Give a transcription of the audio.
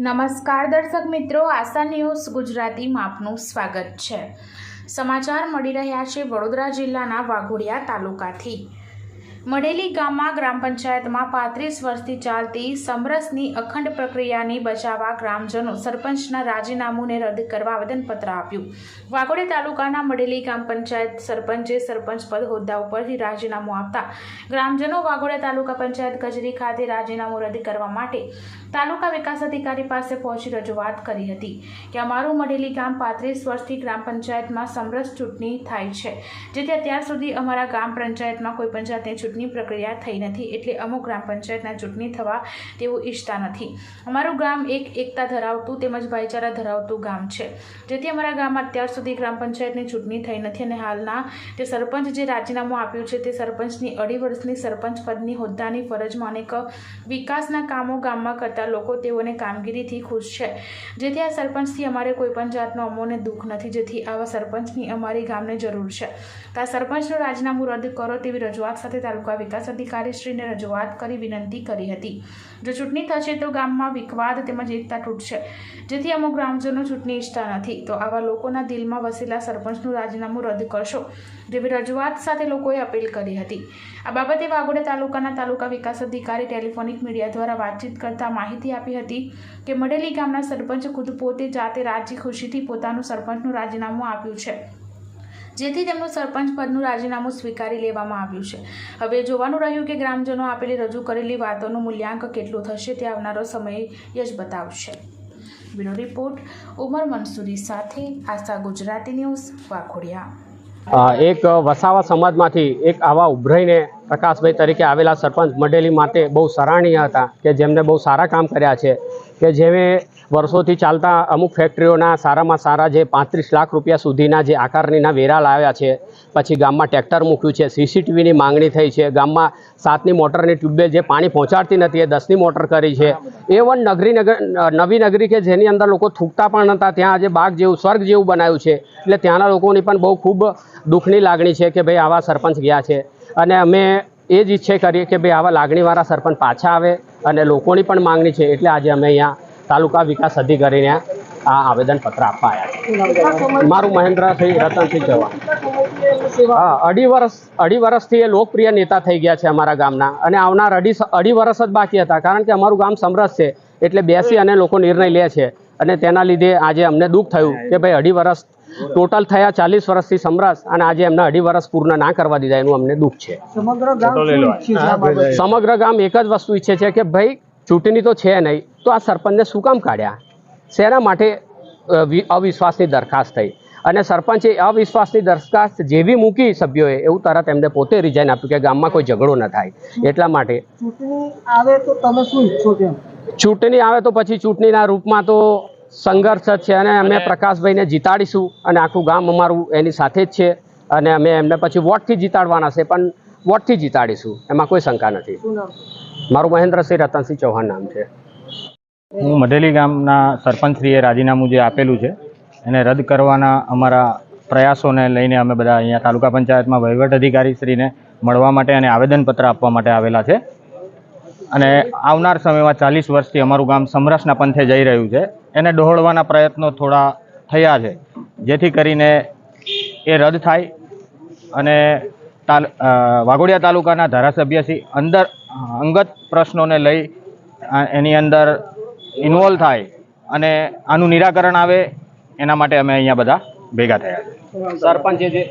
નમસ્કાર દર્શક મિત્રો, આશા ન્યૂઝ ગુજરાતીમાં આપનું સ્વાગત છે. સમાચાર મળી રહ્યા છે વડોદરા જિલ્લાના વાઘોડિયા તાલુકાથી. મળેલી ગામમાં ગ્રામ પંચાયતમાં પાંત્રીસ વર્ષથી ચાલતી સમરસની અખંડ પ્રક્રિયાની બચાવવા ગ્રામજનો સરપંચના રાજીનામુંને રદ કરવા આવેદનપત્ર આપ્યું. વાઘોડિયા તાલુકાના મળેલી ગ્રામ પંચાયત સરપંચે સરપંચ પદ હોદ્દા ઉપરથી રાજીનામું આપતા ગ્રામજનો વાઘોડિયા તાલુકા પંચાયત કચેરી ખાતે રાજીનામું રદ કરવા માટે તાલુકા વિકાસ અધિકારી પાસે પહોંચી રજૂઆત કરી હતી કે અમારું મળેલી ગામ પાંત્રીસ વર્ષથી ગ્રામ પંચાયતમાં સમરસ ચૂંટણી થાય છે. જેથી અત્યાર સુધી અમારા ગામ પંચાયતમાં કોઈ પંચાયતની જાતની ચૂંટણી પ્રક્રિયા થઈ નથી એટલે અમુક ગ્રામ પંચાયતના ચૂંટણી થવા તેવું ઈચ્છતા નથી. અમારું ગામ એક એકતા ધરાવતું તેમજ ભાઈચારા ધરાવતું ગામ છે. જેથી અમારા ગામમાં અત્યાર સુધી ગ્રામ પંચાયતની ચૂંટણી થઈ નથી અને હાલના તે સરપંચ જે રાજીનામું આપ્યું છે તે સરપંચની અઢી વર્ષની સરપંચ પદની હોદ્દાની ફરજમાં અનેક વિકાસના કામો ગામમાં કરતા લોકો તેઓને કામગીરીથી ખુશ છે. જેથી આ સરપંચથી અમારે કોઈપણ જાતનો અમોને દુઃખ નથી. જેથી આવા સરપંચની અમારી ગામને જરૂર છે. તો આ સરપંચનું રાજીનામું રદ કરો તેવી રજૂઆત સાથે તાલુકા વિકાસ અધિકારીશ્રીને રજૂઆત કરી વિનંતી કરી હતી. જો ચૂંટણી થશે તો ગામમાં વિખવાદ તેમજ એકતા તૂટશે. જેથી અમુક ગ્રામજનો ચૂંટણી ઈચ્છતા નથી. તો આવા લોકોના દિલમાં વસેલા સરપંચનું રાજીનામું રદ કરશો જેવી રજૂઆત સાથે લોકોએ અપીલ કરી હતી. આ બાબતે વાઘોડિયા તાલુકાના તાલુકા વિકાસ અધિકારી ટેલિફોનિક મીડિયા દ્વારા વાતચીત કરતા માહિતી આપી હતી કે મડેલી ગામના સરપંચ ખુદ પોતે જાતે રાજી ખુશીથી પોતાનું સરપંચનું રાજીનામું આપ્યું છે. જેથી તેમનું સરપંચ પદનું રાજીનામું સ્વીકારી લેવામાં આવ્યું છે. હવે જોવાનું રહ્યું કે ગ્રામજનો આપેલી રજૂ કરેલી વાતોનું મૂલ્યાંકન કેટલું થશે તે આવનારો સમય જ બતાવશે. બ્યુરો રિપોર્ટ, ઉમર મંસૂરી સાથે આશા ગુજરાતી ન્યૂઝ, વાઘોડિયા. એક વસાવા સમાજમાંથી એક આવા ઉભરાઈને પ્રકાશભાઈ તરીકે આવેલા સરપંચ મંડળી માટે બહુ સરાહનીય હતા કે જેમને બહુ સારા કામ કર્યા છે. કે જેવે વર્ષોથી ચાલતા અમુક ફેક્ટરીઓના સારામાં સારા જે પાંત્રીસ લાખ રૂપિયા સુધીના જે આકારણીના વેરા લાવ્યા છે, પછી ગામમાં ટ્રેક્ટર મૂક્યું છે સીસીટીવીની માંગણી થઈ છે, ગામમાં સાતની મોટરની ટ્યુબવેલ જે પાણી પહોંચાડતી નથી, એ દસની મોટર કરી છે. એ વન નગરી નગર, નવી નગરી કે જેની અંદર લોકો થૂકતા પણ નહોતા ત્યાં આજે બાગ જેવું, સ્વર્ગ જેવું બનાવ્યું છે. એટલે ત્યાંના લોકોની પણ બહુ ખૂબ દુઃખની લાગણી છે કે ભાઈ આવા સરપંચ ગયા છે. અને અમે એ જ ઈચ્છે કરીએ કે ભાઈ આવા લાગણીવાળા સરપંચ પાછા આવે અને લોકોની પણ માંગણી છે એટલે આજે અમે અહીંયા તાલુકા વિકાસ અધિકારીને આ આવેદનપત્ર આપવા આવ્યા છે મારું મહેન્દ્રસિંહ રતનસિંહ ચૌહાણ. હા, અઢી વર્ષ, અઢી વર્ષથી એ લોકપ્રિય નેતા થઈ ગયા છે અમારા ગામના અને આવનાર અઢી અઢી વર્ષ જ બાકી હતા કારણ કે અમારું ગામ સમરસ છે એટલે બેસી અને લોકો નિર્ણય લે છે અને તેના લીધે આજે અમને દુઃખ થયું કે ભાઈ અઢી વર્ષ ટોટલ થયા ચાલીસ વર્ષથી સમરસ અને આજે એમને અઢી વર્ષ પૂર્ણ ના કરવા દીધા એનું અમને દુઃખ છે. સમગ્ર ગામ એક જ વસ્તુ ઈચ્છે છે કે ભાઈ ચૂંટણી તો છે નહીં તો આ સરપંચને શું કામ કાઢ્યા? શેના માટે અવિશ્વાસની દરખાસ્ત થઈ? અને સરપંચે અવિશ્વાસની દરખાસ્ત જેવી મૂકી સભ્યોએ એવું તરત એમને પોતે રિઝાઇન આપ્યું કે ગામમાં કોઈ ઝઘડો ન થાય. એટલા માટે. ચૂંટણી આવે તો તમે શું ઈચ્છો છો ચૂંટણી આવે તો પછી ચૂંટણીના રૂપમાં તો સંઘર્ષ જ છે અને અમે પ્રકાશભાઈને જીતાડીશું અને આખું ગામ અમારું એની સાથે જ છે અને અમે એમને પછી વોટથી જીતાડવાના છે પણ વોટથી જીતાડીશું એમાં કોઈ શંકા નથી. મારું મહેન્દ્રસિંહ રતનસિંહ ચૌહાણ નામ છે. હું મઢેલી ગામના સરપંચશ્રીએ રાજીનામું જે આપેલું છે એને રદ કરવાના અમારા પ્રયાસોને લઈને અમે બધા અહીંયા તાલુકા પંચાયતમાં વહીવટ અધિકારીશ્રીને મળવા માટે અને આવેદનપત્ર આપવા માટે આવેલા છે. અને આવનાર સમયમાં ચાલીસ વર્ષથી અમારું ગામ સમરસના પંથે જઈ રહ્યું છે. એને ડહોળવાના પ્રયત્નો થોડા થયા છે. જેથી કરીને એ રદ થાય અને તાલ વાઘોડિયા તાલુકાના ધારાસભ્યથી અંદર, અંગત પ્રશ્નોને લઈ એની અંદર ઇન્વોલ્વ થાય અને આનું નિરાકરણ આવે એના માટે અમે અહીંયા બધા ભેગા થયા. સરપંચે જે